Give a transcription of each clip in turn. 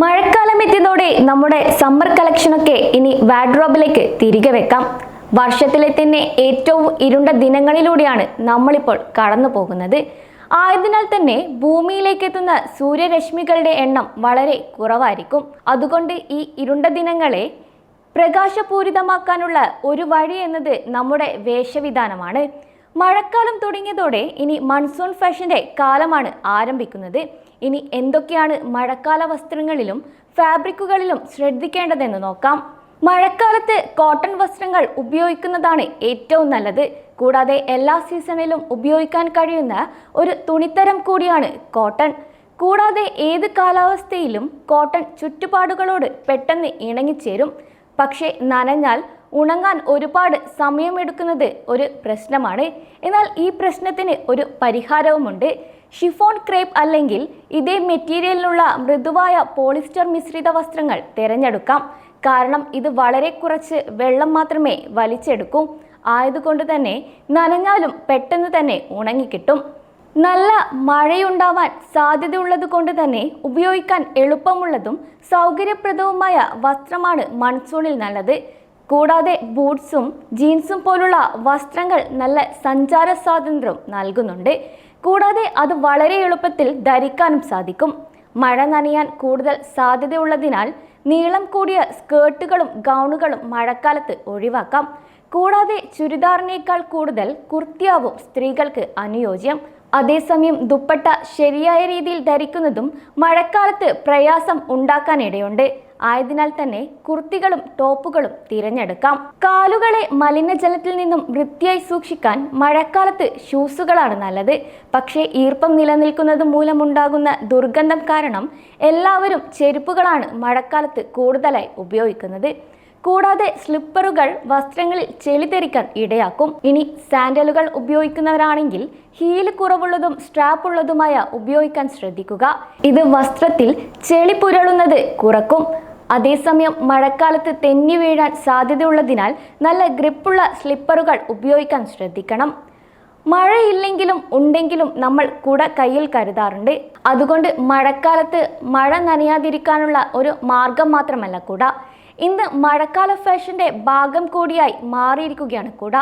മഴക്കാലം എത്തിയതോടെ നമ്മുടെ സമ്മർ കളക്ഷനൊക്കെ ഇനി വാഡ്രോബിലേക്ക് തിരികെ വെക്കാം. വർഷത്തിലെ തന്നെ ഏറ്റവും ഇരുണ്ട ദിനങ്ങളിലൂടെയാണ് നമ്മളിപ്പോൾ കടന്നു പോകുന്നത്. ആയതിനാൽ തന്നെ ഭൂമിയിലേക്ക് എത്തുന്ന സൂര്യരശ്മികളുടെ എണ്ണം വളരെ കുറവായിരിക്കും. അതുകൊണ്ട് ഈ ഇരുണ്ട ദിനങ്ങളെ പ്രകാശപൂരിതമാക്കാനുള്ള ഒരു വഴി എന്നത് നമ്മുടെ വേഷവിധാനമാണ്. മഴക്കാലം തുടങ്ങിയതോടെ ഇനി മൺസൂൺ ഫാഷന്റെ കാലമാണ് ആരംഭിക്കുന്നത്. ഇനി എന്തൊക്കെയാണ് മഴക്കാല വസ്ത്രങ്ങളിലും ഫാബ്രിക്കുകളിലും ശ്രദ്ധിക്കേണ്ടതെന്ന് നോക്കാം. മഴക്കാലത്ത് കോട്ടൺ വസ്ത്രങ്ങൾ ഉപയോഗിക്കുന്നതാണ് ഏറ്റവും നല്ലത്. കൂടാതെ എല്ലാ സീസണിലും ഉപയോഗിക്കാൻ കഴിയുന്ന ഒരു തുണിത്തരം കൂടിയാണ് കോട്ടൺ. കൂടാതെ ഏത് കാലാവസ്ഥയിലും കോട്ടൺ ചുറ്റുപാടുകളോട് പെട്ടെന്ന് ഇണങ്ങിച്ചേരും. പക്ഷേ നനഞ്ഞാൽ ഉണങ്ങാൻ ഒരുപാട് സമയമെടുക്കുന്നത് ഒരു പ്രശ്നമാണ്. എന്നാൽ ഈ പ്രശ്നത്തിന് ഒരു പരിഹാരവുമുണ്ട്. ഷിഫോൺ ക്രേപ്പ് അല്ലെങ്കിൽ ഇതേ മെറ്റീരിയലിനുള്ള മൃദുവായ പോളിസ്റ്റർ മിശ്രിത വസ്ത്രങ്ങൾ തിരഞ്ഞെടുക്കാം. കാരണം ഇത് വളരെ കുറച്ച് വെള്ളം മാത്രമേ വലിച്ചെടുക്കൂ. ആയതുകൊണ്ട് തന്നെ നനഞ്ഞാലും പെട്ടെന്ന് തന്നെ ഉണങ്ങിക്കിട്ടും. നല്ല മഴയുണ്ടാവാൻ സാധ്യതയുള്ളത് കൊണ്ട് തന്നെ ഉപയോഗിക്കാൻ എളുപ്പമുള്ളതും സൗകര്യപ്രദവുമായ വസ്ത്രമാണ് മൺസൂണിൽ നല്ലത്. കൂടാതെ ബൂട്ട്സും ജീൻസും പോലുള്ള വസ്ത്രങ്ങൾ നല്ല സഞ്ചാര സ്വാതന്ത്ര്യം നൽകുന്നുണ്ട്. കൂടാതെ അത് വളരെ എളുപ്പത്തിൽ ധരിക്കാനും സാധിക്കും. മഴ നനയാൻ കൂടുതൽ സാധ്യതയുള്ളതിനാൽ നീളം കൂടിയ സ്കേർട്ടുകളും ഗൗണുകളും മഴക്കാലത്ത് ഒഴിവാക്കാം. കൂടാതെ ചുരിദാറിനേക്കാൾ കൂടുതൽ കുർത്തിയാവും സ്ത്രീകൾക്ക് അനുയോജ്യം. അതേസമയം ദുപ്പട്ട ശരിയായ രീതിയിൽ ധരിക്കുന്നതും മഴക്കാലത്ത് പ്രയാസം ഉണ്ടാക്കാനിടയുണ്ട്. ആയതിനാൽ തന്നെ കുർത്തികളും ടോപ്പുകളും തിരഞ്ഞെടുക്കാം. കാലുകളെ മലിനജലത്തിൽ നിന്നും വൃത്തിയായി സൂക്ഷിക്കാൻ മഴക്കാലത്ത് ഷൂസുകളാണ് നല്ലത്. പക്ഷേ ഈർപ്പം നിലനിൽക്കുന്നത് മൂലമുണ്ടാകുന്ന ദുർഗന്ധം കാരണം എല്ലാവരും ചെരുപ്പുകളാണ് മഴക്കാലത്ത് കൂടുതലായി ഉപയോഗിക്കുന്നത്. കൂടാതെ സ്ലിപ്പറുകൾ വസ്ത്രങ്ങളിൽ ചെളി തെറിക്കാൻ ഇടയാക്കും. ഇനി സാൻഡലുകൾ ഉപയോഗിക്കുന്നവരാണെങ്കിൽ ഹീൽ കുറവുള്ളതും സ്ട്രാപ്പ് ഉള്ളതുമായ ഉപയോഗിക്കാൻ ശ്രദ്ധിക്കുക. ഇത് വസ്ത്രത്തിൽ ചെളി പുരളുന്നത് കുറക്കും. അതേസമയം മഴക്കാലത്ത് തെന്നി വീഴാൻ സാധ്യതയുള്ളതിനാൽ നല്ല ഗ്രിപ്പുള്ള സ്ലിപ്പറുകൾ ഉപയോഗിക്കാൻ ശ്രദ്ധിക്കണം. മഴയില്ലെങ്കിലും ഉണ്ടെങ്കിലും നമ്മൾ കുട കയ്യിൽ കരുതാറുണ്ട്. അതുകൊണ്ട് മഴക്കാലത്ത് മഴ നനയാതിരിക്കാനുള്ള ഒരു മാർഗം മാത്രമല്ല കുട. ഇന്ന് മഴക്കാല ഫാഷന്റെ ഭാഗം കൂടിയായി മാറിയിരിക്കുകയാണ് കുട.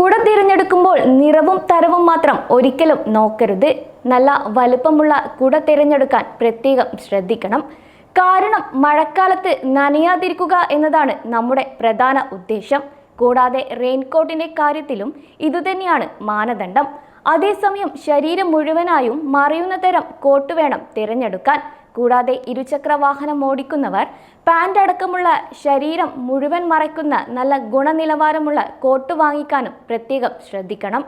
കുട തിരഞ്ഞെടുക്കുമ്പോൾ നിറവും തരവും മാത്രം ഒരിക്കലും നോക്കരുത്. നല്ല വലുപ്പമുള്ള കുട തിരഞ്ഞെടുക്കാൻ പ്രത്യേകം ശ്രദ്ധിക്കണം. കാരണം മഴക്കാലത്ത് നനയാതിരിക്കുക എന്നതാണ് നമ്മുടെ പ്രധാന ഉദ്ദേശം. കൂടാതെ റെയിൻകോട്ടിന്റെ കാര്യത്തിലും ഇതുതന്നെയാണ് മാനദണ്ഡം. അതേസമയം ശരീരം മുഴുവനായും മറയുന്ന തരം കോട്ട് വേണം തിരഞ്ഞെടുക്കാൻ. കൂടാതെ ഇരുചക്ര വാഹനം ഓടിക്കുന്നവർ പാന്റ് അടക്കമുള്ള ശരീരം മുഴുവൻ മറയ്ക്കുന്ന നല്ല ഗുണനിലവാരമുള്ള കോട്ട് വാങ്ങിക്കാനും പ്രത്യേകം ശ്രദ്ധിക്കണം.